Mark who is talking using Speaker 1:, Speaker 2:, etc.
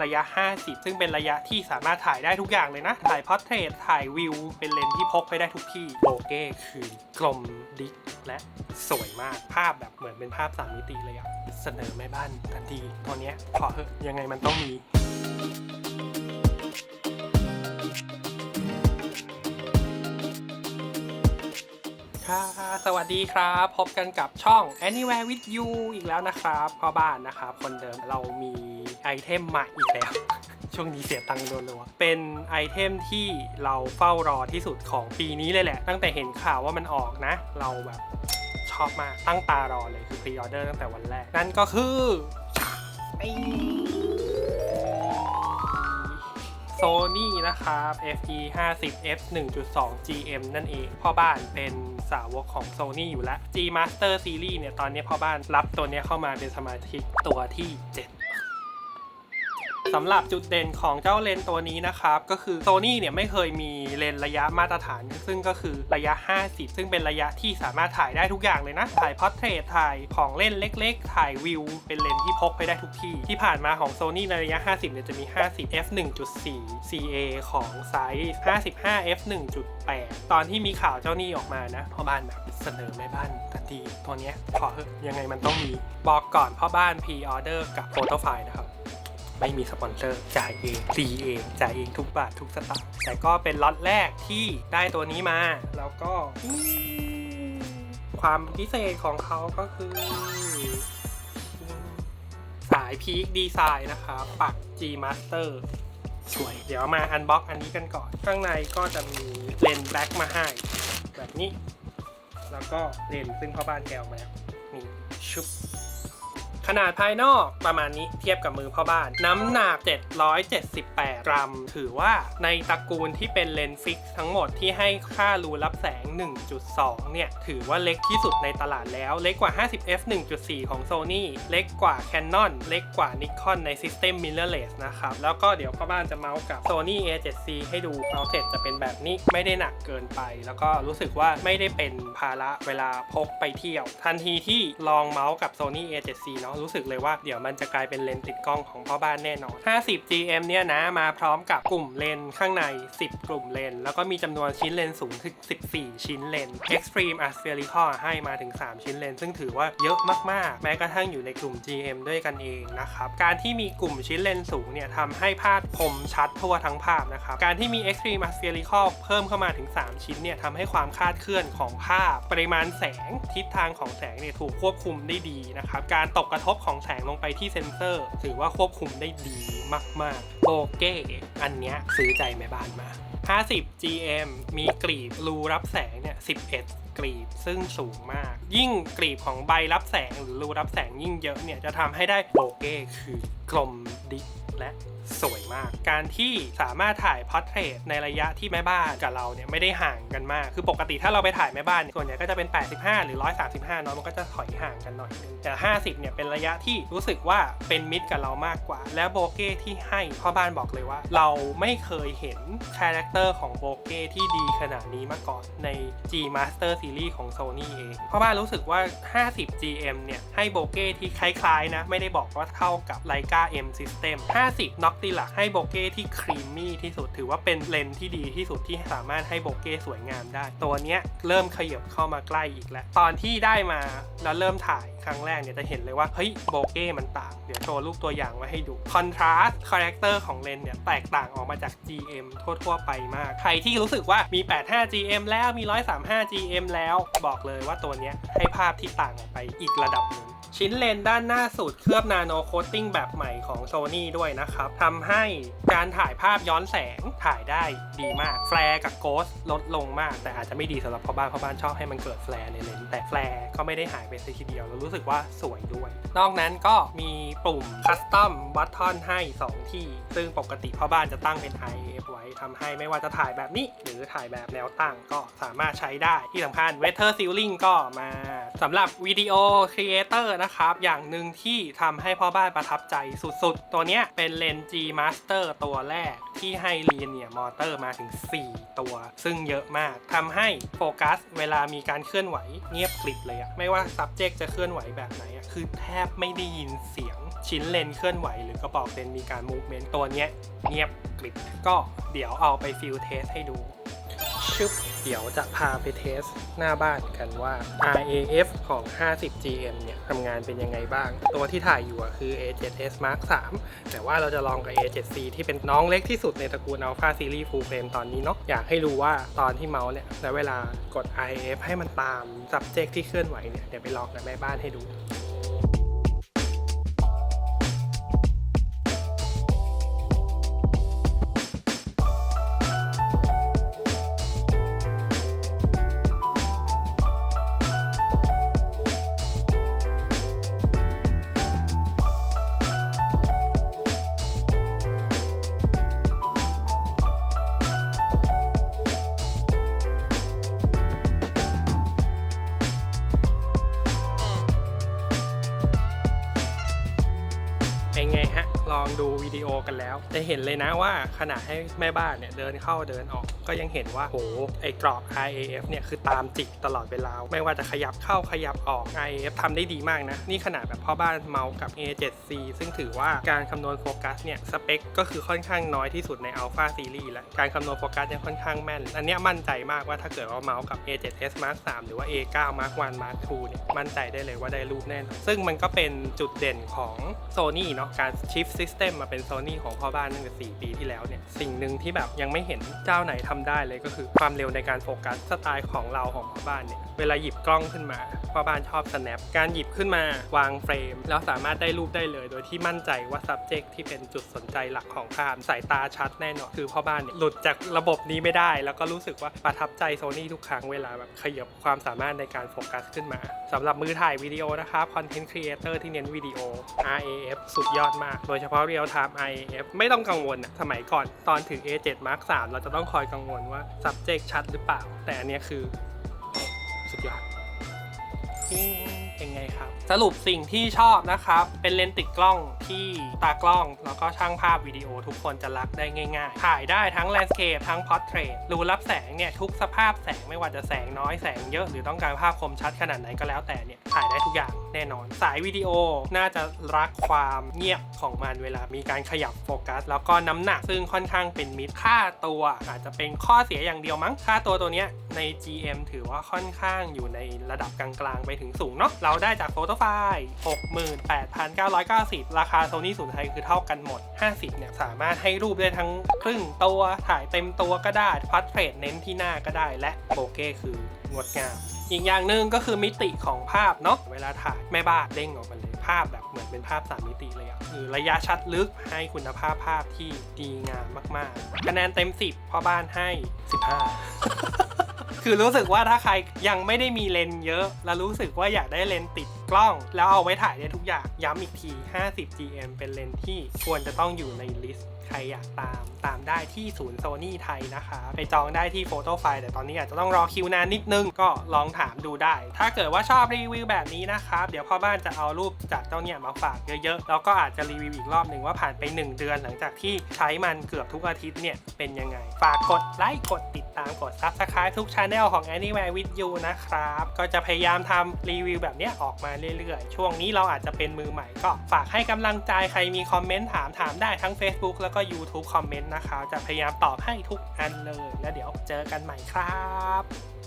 Speaker 1: ระยะ 50 ซึ่งเป็นระยะที่สามารถถ่ายได้ทุกอย่างเลยนะ ถ่ายพอร์เทรต ถ่ายวิว เป็นเลนส์ที่พกไปได้ทุกที่ โบเก้คือกลมดิกและสวยมาก ภาพแบบเหมือนเป็นภาพสามมิติเลยอะเสนอแม่บ้านทันทีตัวเนี้ยพอเหอะยังไงมันต้องมีค่ะสวัสดีครับ พบกันกับช่อง Anywhere with you อีกแล้วนะครับพ่อบ้านนะครับ คนเดิมเรามี ไอเทมใหม่อีกแล้ว ช่วงนี้เสียตังค์โดนเลยเป็นไอเทมที่เราเฝ้ารอที่สุดของปีนี้เลยแหละ ตั้งแต่เห็นข่าวว่ามันออกนะ เราแบบชอบมาก ตั้งตารอเลยคือพรีออเดอร์ตั้งแต่วันแรก นั่นก็คือไอ้โซนี่นะครับ FE 50 f 1.2 GM นั่นเอง พ่อบ้านเป็นสาวกของ Sony อยู่แล้ว G Master Series เนี่ย ตอนนี้พ่อบ้านรับตัวนี้เข้ามาเป็นสมาชิกตัวที่ 7 สำหรับจุดเด่นของเจ้าเลนตัวนี้นะครับ ก็คือ Sony เนี่ยไม่เคยมีเลนระยะมาตรฐาน ซึ่งก็คือระยะ 50 ซึ่งเป็นระยะที่สามารถถ่ายได้ทุกอย่างเลยนะ ถ่ายพอร์เทรตถ่ายของเล่นเล็ก ๆ ถ่ายวิว เป็นเลนที่พกไปได้ทุกที่ ที่ผ่านมาของ Sony ในระยะ 50 เนี่ยจะมี 50 f 1.4 CA ของไซส์55 f 1.8 ตอนที่มีข่าวเจ้านี่ออกมานะพ่อบ้านแบบเสนอแม่บ้านทันทีตัวเนี้ยขอเหอะยังไงมันต้องมีบอกก่อนพ่อบ้านพรีออเดอร์กับโฟโต้ไฟล์นะครับ ไม่มีสปอนเซอร์จ่ายเองตีเองจ่ายเองทุกบาททุกสตางค์แต่ก็เป็นล็อตแรกที่ได้ตัวนี้มา แล้วก็ความพิเศษของเขาก็คือ สายพีคดีไซน์นะครับปัก G Master สวย เดี๋ยวมาอันบ็อกอันนี้กันก่อน ข้างในก็จะมีเลนแบ็กมาให้ แบบนี้ แล้วก็เลนซึ่งพ่อบ้านแกวมาแล้วนี่ชุบ ขนาดภายนอกประมาณนี้เทียบกับมือพ่อบ้าน น้ำหนัก 778 กรัม ถือว่าในตระกูลที่เป็นเลนส์ฟิกทั้งหมดที่ให้ค่ารูรับแสง 1.2 เนี่ย ถือว่าเล็กที่สุดในตลาดแล้ว เล็กกว่า 50f 1.4 ของ Sony เล็กกว่า Canon เล็กกว่า Nikon ใน System Mirrorless นะครับ แล้วก็เดี๋ยวพ่อบ้านจะเมาส์กับ Sony A7C ให้ดูเมาส์เสร็จจะเป็นแบบนี้ไม่ได้หนักเกินไป แล้วก็รู้สึกว่าไม่ได้เป็นภาระเวลาพกไปเที่ยว ทันทีที่ลองเมาส์กับ Sony A7C เนาะรู้สึกเลยว่าเดี๋ยวมันจะกลายเป็นเลนส์ติดกล้องของพ่อบ้านแน่นอน 50 GM เนี่ยนะมาพร้อมกับกลุ่มเลนส์ข้างใน 10 กลุ่มเลนส์แล้วก็มีจำนวนชิ้นเลนส์สูงถึง 14 ชิ้นเลนส์ Extreme Aspherical ให้มาถึง 3 ชิ้นเลนส์ซึ่งถือว่าเยอะมากๆ แม้กระทั่งอยู่ในกลุ่ม GM ด้วยกันเองนะครับการที่มีกลุ่มชิ้นเลนส์สูงเนี่ยทำให้ภาพคมชัดทั่วทั้งภาพนะครับการที่มี Extreme Aspherical เพิ่มเข้ามาถึง 3 ชิ้นเนี่ยทำให้ความคลาดเคลื่อนของภาพ ปริมาณแสงทิศทางของแสงเนี่ยถูกควบคุมได้ดีนะครับการตกกระทบของแสงลงไปที่เซ็นเซอร์ ถือว่าควบคุมได้ดีมากๆโบเก้อันเนี้ยซื้อใจแม่บ้านมา 50 GM มีกรีบรูรับแสงเนี่ย 11 กรีบซึ่งสูงมาก ยิ่งกรีบของใบรับแสงหรือรูรับแสงยิ่งเยอะเนี่ยจะทำให้ได้โบเก้คือกลมดิก และสวยมาก การที่สามารถถ่ายพอร์เทรตในระยะที่แม่บ้านกับเราเนี่ยไม่ได้ห่างกันมาก คือปกติถ้าเราไปถ่ายแม่บ้านส่วนใหญ่ก็จะเป็น 85 หรือ 135เนาะมันก็จะถอยห่างกันหน่อยนึงแต่ 50 เนี่ยเป็นระยะที่รู้สึกว่าเป็นมิตรกับเรามากกว่า แล้วโบเก้ที่ให้พ่อบ้านบอกเลยว่า เราไม่เคยเห็นคาแรคเตอร์ของโบเก้ที่ดีขนาดนี้มาก่อนใน G Master Series ของ Sony เองพ่อบ้านรู้สึกว่า 50 GM เนี่ยให้โบเก้ที่คล้ายๆนะไม่ได้บอกว่าเท่ากับ Leica M System 50 Noctilux ให้โบเก้ที่ครีมมี่ที่สุดถือว่าเป็นเลนที่ดีที่สุดที่สามารถให้โบเก้สวยงามได้ ตัวเนี้ยเริ่มขยับเข้ามาใกล้อีกแล้ว ตอนที่ได้มาแล้วเริ่มถ่ายครั้งแรกเนี่ยจะเห็นเลยว่าเฮ้ยโบเก้มันต่าง เดี๋ยวโชว์รูปตัวอย่างไว้ให้ดูคอนทราสต์คาแรคเตอร์ของเลนเนี่ยแตกต่างออกมาจาก GM ทั่วๆไปมาก ใครที่รู้สึกว่ามี 85 GM แล้วมี 135 GM แล้วบอกเลยว่าตัวเนี้ยให้ภาพที่ต่างออกไปอีกระดับหนึ่ง ชิ้นเลนด้านหน้าสุดเคลือบนาโนโคตติ้งแบบใหม่ของ Sony ด้วยนะครับทำให้การถ่ายภาพย้อนแสงถ่ายได้ดีมาก แฟร์กับโกสลดลงมาก แต่อาจจะไม่ดีสำหรับพ่อบ้านพ่อบ้านชอบให้มันเกิดแฟร์ในเลนส์แต่แฟร์ก็ไม่ได้หายไปซะทีเดียวแล้วรู้สึกว่าสวยด้วย นอกนั้นก็มีปุ่มคัสตอมบัตทอนให้ 2 ที่ ซึ่งปกติพ่อบ้านจะตั้งเป็น IF ไว้ทำให้ไม่ว่าจะถ่ายแบบนี้ หรือถ่ายแบบแนวตั้งก็สามารถใช้ได้ที่สำคัญ Weather Sealing ก็มาสำหรับวิดีโอครีเอเตอร์นะครับ อย่างหนึ่งที่ทำให้พ่อบ้านประทับใจสุดๆ ตัวเนี้ยเป็นเลนส์ G Master ตัวแรกที่ให้ Linear Motor มาถึง 4 ตัว ซึ่งเยอะมากทำให้โฟกัสเวลามีการเคลื่อนไหวเงียบกริบเลยอะไม่ว่า subject จะเคลื่อนไหวแบบไหนอะคือแทบไม่ได้ยินเสียงชิ้นเลนเคลื่อนไหวหรือกระบอกเลนมีการมูฟเมนต์ตัวเนี้ยเงียบกริบก็เดี๋ยวเอาไปฟิลเทสให้ดู ชึบเดี๋ยวจะพาไปเทสหน้าบ้านกันว่า RAF ของ 50GM เนี่ยทำงานเป็นยังไงบ้าง ตัวที่ถ่ายอยู่คือ A7S Mark 3 แต่ว่าเราจะลองกับ A7C ที่เป็นน้องเล็กที่สุดในตระกูล Alpha Series Full Frame ตอนนี้เนาะ อยากให้รู้ว่าตอนที่เมาส์เนี่ยแล้วเวลากด RAF ให้มันตาม subject ที่เคลื่อนไหวเนี่ย เดี๋ยวไปลองกับแม่บ้านให้ดู ไงฮะ ลองดูวิดีโอกันแล้ว จะเห็นเลยนะว่าขณะให้แม่บ้านเนี่ยเดินเข้าเดินออก ก็ยังเห็นว่าโหไอ้กรอบ RAF เนี่ยคือตามจิกตลอดเวลา ไม่ว่าจะขยับเข้าขยับออก RAF ทำได้ดีมากนะ นี่ขนาดแบบพ่อบ้านเมาส์กับ A7C ซึ่งถือว่าการคำนวณโฟกัสเนี่ยสเปคก็คือค่อนข้างน้อยที่สุดใน Alpha Series แล้วการคำนวณโฟกัสยังค่อนข้างแม่น อันเนี้ยมั่นใจมากว่าถ้าเกิดว่าเมาส์กับ A7S Mark 3หรือว่า A9 Mark 1 Mark 2เนี่ยมั่นใจได้เลยว่าได้รูปแน่นอนซึ่งมันก็เป็นจุดเด่นของ Sony เนาะการชิป Shift System มาเป็น Sony ของพ่อบ้านตั้งแต่ 4 ปีที่แล้วเนี่ย สิ่งหนึ่งที่แบบยังไม่เห็นเจ้าไหนทำได้เลยก็คือความเร็วในการโฟกัสสไตล์ของเราของพ่อบ้านเนี่ย เวลาหยิบกล้องขึ้นมา พ่อบ้านชอบ snap การหยิบขึ้นมาวางเฟรม แล้วสามารถได้รูปได้เลย โดยที่มั่นใจว่า subject ที่เป็นจุดสนใจหลักของภาพสายตาชัดแน่นอนคือพ่อบ้านเนี่ยหลุดจากระบบนี้ไม่ได้ แล้วก็รู้สึกว่าประทับใจโซนี่ทุกครั้งเวลาแบบขยับความสามารถในการโฟกัสขึ้นมาสำหรับมือถ่ายวิดีโอนะครับคอนเทนต์ครีเอเตอร์ที่เน้นวิดีโอ RAF สุดยอดมากโดยเฉพาะ Real Time IAF ไม่ต้องกังวลอะสมัยก่อนตอนถึง A7 Mark 3เราจะต้องคอยกังวลว่า subject ชัดหรือเปล่า แต่อันนี้คือ สุดยอด เป็นไงครับ สรุปสิ่งที่ชอบนะครับ เป็นเลนส์ติดกล้องที่ตากล้อง แล้วก็ช่างภาพวิดีโอทุกคนจะรักได้ง่าย ๆ ถ่ายได้ทั้งแลนด์สเคปทั้งพอร์เทรตรูรับแสงเนี่ย ทุกสภาพแสงไม่ว่าจะแสงน้อยแสงเยอะหรือต้องการภาพคมชัดขนาดไหนก็แล้วแต่เนี่ย ถ่ายได้ทุกอย่างแน่นอน สายวิดีโอน่าจะรักความเงียบของมันเวลามีการขยับโฟกัส แล้วก็น้ำหนักซึ่งค่อนข้างเป็นมิตรค่าตัว อาจจะเป็นข้อเสียอย่างเดียวมั้งค่าตัวตัวเนี้ยใน GM ถือว่าค่อนข้างอยู่ในระดับกลางๆไปถึงสูงเนาะเราราได้จากโฟโต้ไฟล์68,990 ราคาโซนี่ศูนย์ไทยคือเท่ากันหมด 50 เนี่ย สามารถให้รูปได้ทั้งครึ่งตัว ถ่ายเต็มตัวก็ได้ พัดเฟรดเน้นที่หน้าก็ได้ และโบเก้คืองดงาม อีกอย่างหนึ่งก็คือมิติของภาพเนาะ เวลาถ่ายแม่บ้านเด้งออกมาเลย ภาพแบบเหมือนเป็นภาพ3มิติเลยอะหรือระยะชัดลึกให้คุณภาพภาพที่ดีงามมากๆ คะแนนเต็ม 10พ่อบ้านให้ 15 คือรู้สึกว่าถ้าใครยังไม่ได้มีเลนส์เยอะ แล้วรู้สึกว่าอยากได้เลนส์ติดกล้อง แล้วเอาไว้ถ่ายได้ทุกอย่าง ย้ำอีกที 50 GM เป็นเลนส์ที่ควรจะต้องอยู่ในลิสต์ ครอยากตามตามได้ที่ศูนย์โซนี่ไทยนะคะ ไปจองได้ที่โฟโต้ไฟแต่ตอนนี้อาจจะต้องรอคิวนานนิดนึงก็ลองถามดูได้ ถ้าเกิดว่าชอบรีวิวแบบนี้นะครับ เดี๋ยวพ่อบ้านจะเอารูปจากเจ้าเนี่ยมาฝากเยอะๆ แล้วก็อาจจะรีวิวอีกรอบหนึ่งว่าผ่านไป 1 เดือนหลังจากที่ใช้มันเกือบทุกอาทิตย์เนี่ยเป็นยังไง ฝากกดไลค์กดติดตามกด Subscribe ทุกช anel ของ Anywhere with you นะครับ ก็จะพยายามทำรีวิวแบบนี้ออกมาเรื่อยๆ ช่วงนี้เราอาจจะเป็นมือใหม่ก็ฝากให้กำลังใจใครมีคอมเมนต์ถามถามได้ทั้ง Facebook แล้วก็ YouTube คอมเมนต์นะครับจะพยายามตอบให้ทุกอันเลย แล้วเดี๋ยวเจอกันใหม่ครับ